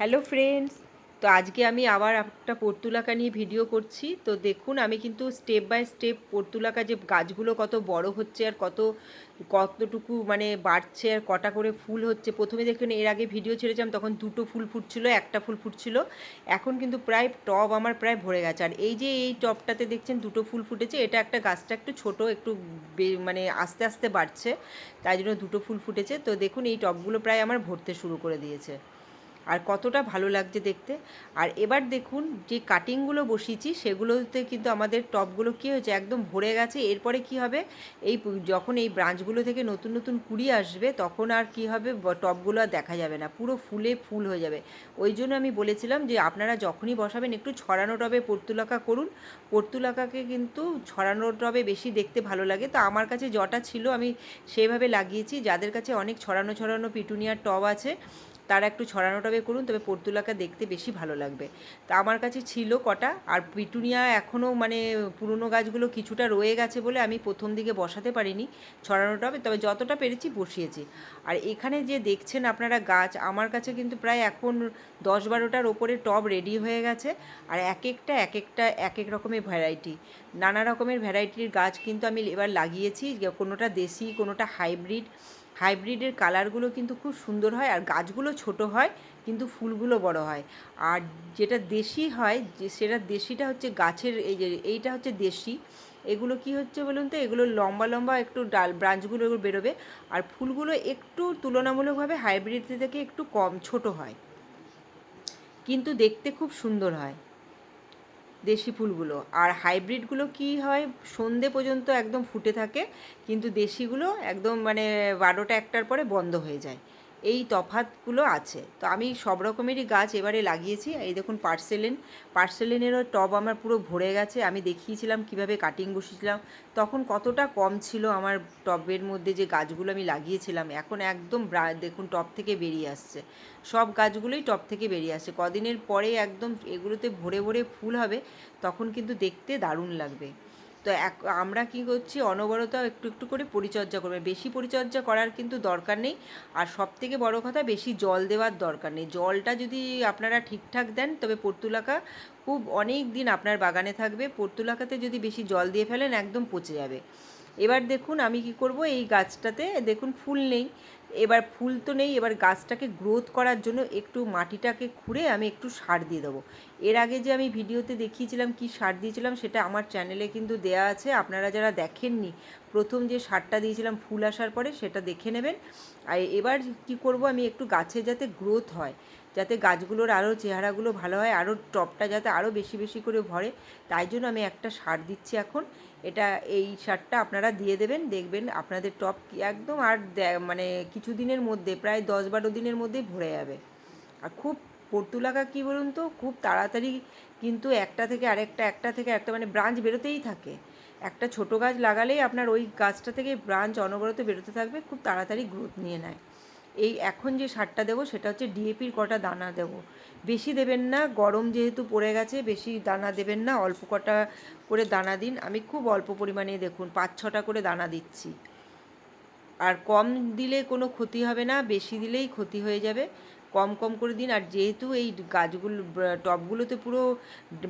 Hello friends, তো আজকে আমি আবার একটা পর্তুলাকা নিয়ে ভিডিও করছি। তো দেখুন, আমি কিন্তু স্টেপ বাই স্টেপ পর্তুলাকা যে গাছগুলো কত বড় হচ্ছে আর কত, কতটুকু মানে বাড়ছে আর কটা করে ফুল হচ্ছে। প্রথমে দেখুন, এর আগে ভিডিও ছেড়েছিলাম, তখন দুটো ফুল ফুটছিল, একটা ফুল ফুটছিল। এখন কিন্তু প্রায় টব আমার প্রায় ভরে গেছে। আর এই যে এই টবটাতে দেখছেন, দুটো ফুল ফুটেছে। এটা একটা গাছটা একটু ছোট, একটু মানে আস্তে আস্তে বাড়ছে। তাই জন্য দুটো ফুল ফুটেছে। তো দেখুন, এই টবগুলো প্রায় আমার ভরতে শুরু করে দিয়েছে। আর কতটা ভালো লাগছে দেখতে। আর এবার দেখুন যে কাটিংগুলো বসিয়েছি, সেগুলোতে কিন্তু আমাদের টপগুলো কী হয়েছে, একদম ভরে গেছে। এরপরে কি হবে? এই যখন এই ব্রাঞ্চগুলো থেকে নতুন নতুন কুড়ি আসবে, তখন আর কি হবে? টপগুলো আর দেখা যাবে না। পুরো ফুলে ফুল হয়ে যাবে। ওই জন্য আমি বলেছিলাম যে, আপনারা যখনই বসাবেন, একটু ছড়ানো টবে পর্তুলাকা করুন। পর্তুলাকাকে কিন্তু ছড়ানো টবে বেশি দেখতে ভালো লাগে। তো আমার কাছে জটা ছিল, আমি সেইভাবে লাগিয়েছি। যাদের কাছে অনেক ছড়ানো ছড়ানো পিটুনিয়ার টব আছে তারা একটু ছড়ানো টবে করুন, তবে পর্তুলাকা দেখতে বেশি ভালো লাগবে। তা আমার কাছে ছিল কটা, আর পিটুনিয়া এখনও মানে পুরনো গাছগুলো কিছুটা রয়ে গেছে বলে আমি প্রথম দিকে বসাতে পারিনি ছড়ানোটা টবে তবে যতটা পেরেছি বসিয়েছি। আর এখানে যে দেখছেন আপনারা গাছ, আমার কাছে কিন্তু প্রায় এখন দশ বারোটার ওপরে টব রেডি হয়ে গেছে, আর এক একটা এক একটা এক এক রকমের ভ্যারাইটি। নানা রকমের ভ্যারাইটির গাছ কিন্তু আমি এবার লাগিয়েছি, কোনোটা দেশি, কোনোটা হাইব্রিড। হাইব্রিডের কালারগুলো কিন্তু খুব সুন্দর হয় আর গাছগুলো ছোট হয়, কিন্তু ফুলগুলো বড় হয়। আর যেটা দেশি হয়, যে সেটা দেশিটা হচ্ছে গাছের, এই যে এইটা হচ্ছে দেশি। এগুলো কি হচ্ছে বলুন তো? এগুলো লম্বা লম্বা একটু ডাল, ব্রাঞ্চগুলো বেরোবে। আর ফুলগুলো একটু তুলনামূলকভাবে হাইব্রিড থেকে একটু কম, ছোট হয়। কিন্তু দেখতে খুব সুন্দর হয়। দেশি ফুলগুলো। আর হাইব্রিডগুলো কি হয়, সন্ধে পর্যন্ত একদম ফুটে থাকে, কিন্তু দেশিগুলো একদম মানে বারোটা একটার পরে বন্ধ হয়ে যায়। এই তফাতগুলো আছে। তো আমি সব রকমেরই গাছ এবারে লাগিয়েছি। এই দেখুন পার্সেলেন। পার্সেলেনেরও টব আমার পুরো ভরে গেছে। আমি দেখিয়েছিলাম কীভাবে কাটিং বসিয়েছিলাম। তখন কতটা কম ছিল আমার টবের মধ্যে যে গাছগুলো আমি লাগিয়েছিলাম। এখন একদম দেখুন টব থেকে বেরিয়ে আসছে। সব গাছগুলোই টব থেকে বেরিয়ে আসছে। কদিনের পরে একদম এগুলোতে ভরে ভরে ফুল হবে, তখন কিন্তু দেখতে দারুণ লাগবে। তো এক, আমরা কি করছি অনবরত একটু একটু করে পরিচর্যা করবে। বেশি পরিচর্যা করার কিন্তু দরকার নেই। আর সব থেকে বড় কথা, বেশি জল দেওয়ার দরকার নেই। জলটা যদি আপনারা ঠিকঠাক দেন, তবে পর্তুলাকা খুব অনেক দিন আপনার বাগানে থাকবে। পর্তুলাকাতে যদি বেশি জল দিয়ে ফেলেন, একদম পচে যাবে। এবার দেখুন আমি কি করব, এই গাছটাতে, দেখুন ফুল নেই। এবার ফুল তো নেই, এবার গাছটাকে গ্রোথ করার জন্য একটু মাটিটাকে খুঁড়ে আমি একটু সার দিয়ে দেবো। এর আগে যে আমি ভিডিওতে দেখিয়েছিলাম কি সার দিয়েছিলাম সেটা আমার চ্যানেলে কিন্তু দেয়া আছে, আপনারা যারা দেখেননি, প্রথম যে সারটা দিয়েছিলাম ফুল আসার পরে সেটা দেখে নেবেন। আর এবার কি করব আমি একটু গাছে যাতে গ্রোথ হয় যাতে গাছগুলোর আরও চেহারাগুলো ভালো হয় আরও টপটা যাতে আরও বেশি বেশি করে ভরে। তাই জন্য আমি একটা সার দিচ্ছি এখন। এটা এই সারটা আপনারা দিয়ে দেবেন, দেখবেন আপনাদের টপ একদম আর মানে কিছু দিনের মধ্যে, প্রায় দশ বারো দিনের মধ্যেই ভরে যাবে। আর খুব পর্তুলাকা কী বলুন তো, খুব তাড়াতাড়ি কিন্তু একটা থেকে আরেকটা, একটা থেকে একটা মানে ব্রাঞ্চ বেরোতেই থাকে। একটা ছোট গাছ লাগালেই আপনার ওই গাছটা থেকে ব্রাঞ্চ অনবরত বেরোতে থাকবে, খুব তাড়াতাড়ি গ্রোথ নিয়ে নেয়। এই এখন যে সারটা দেবো সেটা হচ্ছে ডিএপির কটা দানা দেবো। বেশি দেবেন না, গরম যেহেতু পড়ে গেছে, বেশি দানা দেবেন না, অল্প কটা করে দানা দিন। আমি খুব অল্প পরিমাণে দেখুন, পাঁচ ছটা করে দানা দিচ্ছি। আর কম দিলে কোনো ক্ষতি হবে না, বেশি দিলেই ক্ষতি হয়ে যাবে। কম কম করে দিন। আর যেহেতু এই গাছগুলো টবগুলোতে পুরো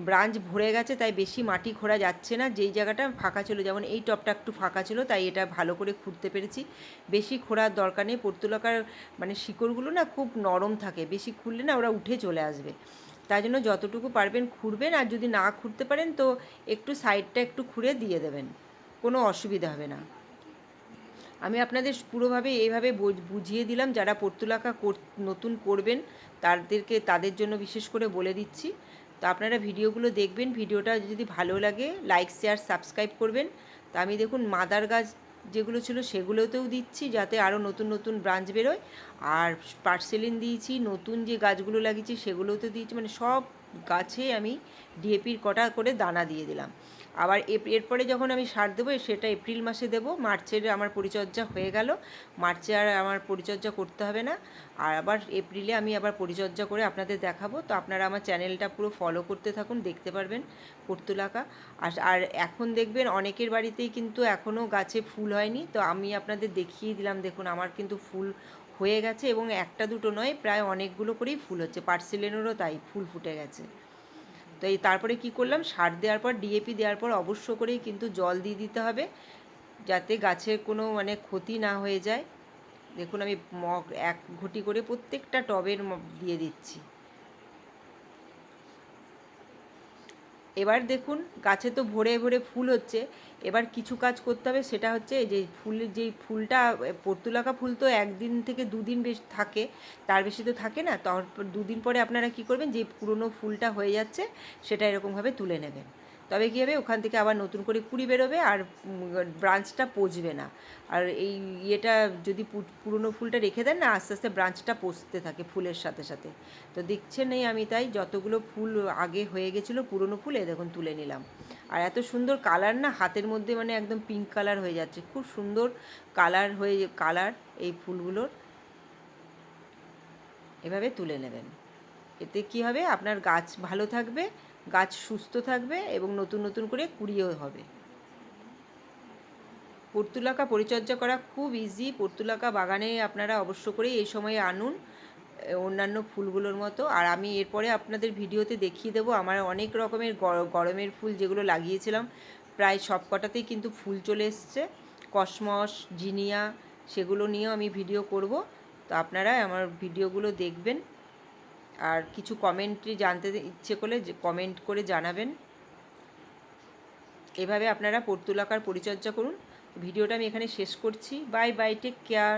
ব্রাঞ্চ ভরে গেছে, তাই বেশি মাটি খোঁড়া যাচ্ছে না। যেই জায়গাটা ফাঁকা ছিল, যেমন এই টবটা একটু ফাঁকা ছিল, তাই এটা ভালো করে খুঁড়তে পেরেছি। বেশি খোঁড়ার দরকার নেই। পর্তুলাকার মানে শিকড়গুলো না খুব নরম থাকে, বেশি খুঁড়লে না ওরা উঠে চলে আসবে। তাই জন্য যতটুকু পারবেন খুঁড়বেন, আর যদি না খুঁড়তে পারেন তো একটু সাইডটা একটু খুঁড়ে দিয়ে দেবেন। কোনো অসুবিধা হবে না। আমি আপনাদের পুরোভাবে এইভাবে বুঝ- বুঝিয়ে দিলাম, যারা পর্তুলাকা নতুন করবেন তাদেরকে, তাদের জন্য বিশেষ করে বলে দিচ্ছি। তো আপনারা ভিডিওগুলো দেখবেন, ভিডিওটা যদি ভালো লাগে লাইক শেয়ার সাবস্ক্রাইব করবেন। তা আমি দেখুন মাদার গাছ যেগুলো ছিল সেগুলোতেও দিচ্ছি যাতে আরও নতুন নতুন ব্রাঞ্চ বেরোয়। আর পার্সেলিন দিয়েছি, নতুন যে গাছগুলো লাগিয়েছি সেগুলোতে দিয়েছি মানে সব গাছে আমি ডিএপির কটা করে দানা দিয়ে দিলাম। আবার এরপরে যখন আমি সার দেবো, সেটা এপ্রিল মাসে দেবো। মার্চের আমার পরিচর্যা হয়ে গেল। মার্চে আর আমার পরিচর্যা করতে হবে না। আর আবার এপ্রিলে আমি আবার পরিচর্যা করে আপনাদের দেখাবো। তো আপনারা আমার চ্যানেলটা পুরো ফলো করতে থাকুন, দেখতে পারবেন পর্তুলাকা। আর আর এখন দেখবেন অনেকের বাড়িতেই কিন্তু এখনও গাছে ফুল হয়নি। তো আমি আপনাদের দেখিয়ে দিলাম, দেখুন আমার কিন্তু ফুল হয়ে গেছে এবং একটা দুটো নয়, প্রায় অনেকগুলো করেই ফুল হচ্ছে। পার্সিলেনেরও তাই, ফুল ফুটে গেছে। তো এই তারপরে কি করলাম? সার দেওয়ার পর ডিএপি দেওয়ার পর অবশ্য করেই কিন্তু জল দিয়ে দিতে হবে যাতে গাছের কোনো মানে ক্ষতি না হয়ে যায়। দেখুন আমি মগ এক ঘটি করে প্রত্যেকটা টবের দিয়ে দিচ্ছি। এবার দেখুন, গাছে তো ভরে ভরে ফুল হচ্ছে। এবার কিছু কাজ করতে হবে, সেটা হচ্ছে যে ফুল যেই ফুলটা, পর্তুলাকা ফুল তো একদিন থেকে দুদিন বেশ থাকে, তার বেশি তো থাকে না। তারপর দুদিন পরে আপনারা কি করবেন, যে পুরনো ফুলটা হয়ে যাচ্ছে, সেটা এরকমভাবে তুলে নেবেন। তবে কী হবে, ওখান থেকে আবার নতুন করে কুড়ি বেরোবে আর ব্রাঞ্চটা পচবে না। আর এই ইয়েটা যদি পুরনো ফুলটা রেখে দেন না, আস্তে আস্তে ব্রাঞ্চটা পচতে থাকে ফুলের সাথে সাথে। তো দেখছেন এই আমি তাই, যতগুলো ফুল আগে হয়ে গেছিল পুরনো ফুল এ দেখুন তুলে নিলাম। আর এত সুন্দর কালার না, হাতের মধ্যে মানে একদম পিঙ্ক কালার হয়ে যাচ্ছে। খুব সুন্দর কালার হয়ে, কালার এই ফুলগুলোর। এভাবে তুলে নেবেন। এতে কি হবে? আপনার গাছ ভালো থাকবে গাছ সুস্থ থাকবে এবং নতুন নতুন করে কুড়িয়েও হবে। পর্তুলাকা পরিচর্যা করা খুব ইজি পর্তুলাকা বাগানে আপনারা অবশ্য করেই এই সময়ে আনুন অন্যান্য ফুলগুলোর মতো। আর আমি এরপরে আপনাদের ভিডিওতে দেখিয়ে দেবো আমার অনেক রকমের গর- গরমের ফুল যেগুলো লাগিয়েছিলাম। প্রায় সব কটাতেই কিন্তু ফুল চলে এসছে। কসমস, জিনিয়া, সেগুলো নিয়েও আমি ভিডিও করব। তো আপনারা আমার ভিডিওগুলো দেখবেন। আর কিছু কমেন্টই জানতে ইচ্ছে করলে কমেন্ট করে জানাবেন। এভাবে আপনারা পর্তুলাকার পরিচর্যা করুন। ভিডিওটা আমি এখানে শেষ করছি। Bye bye take care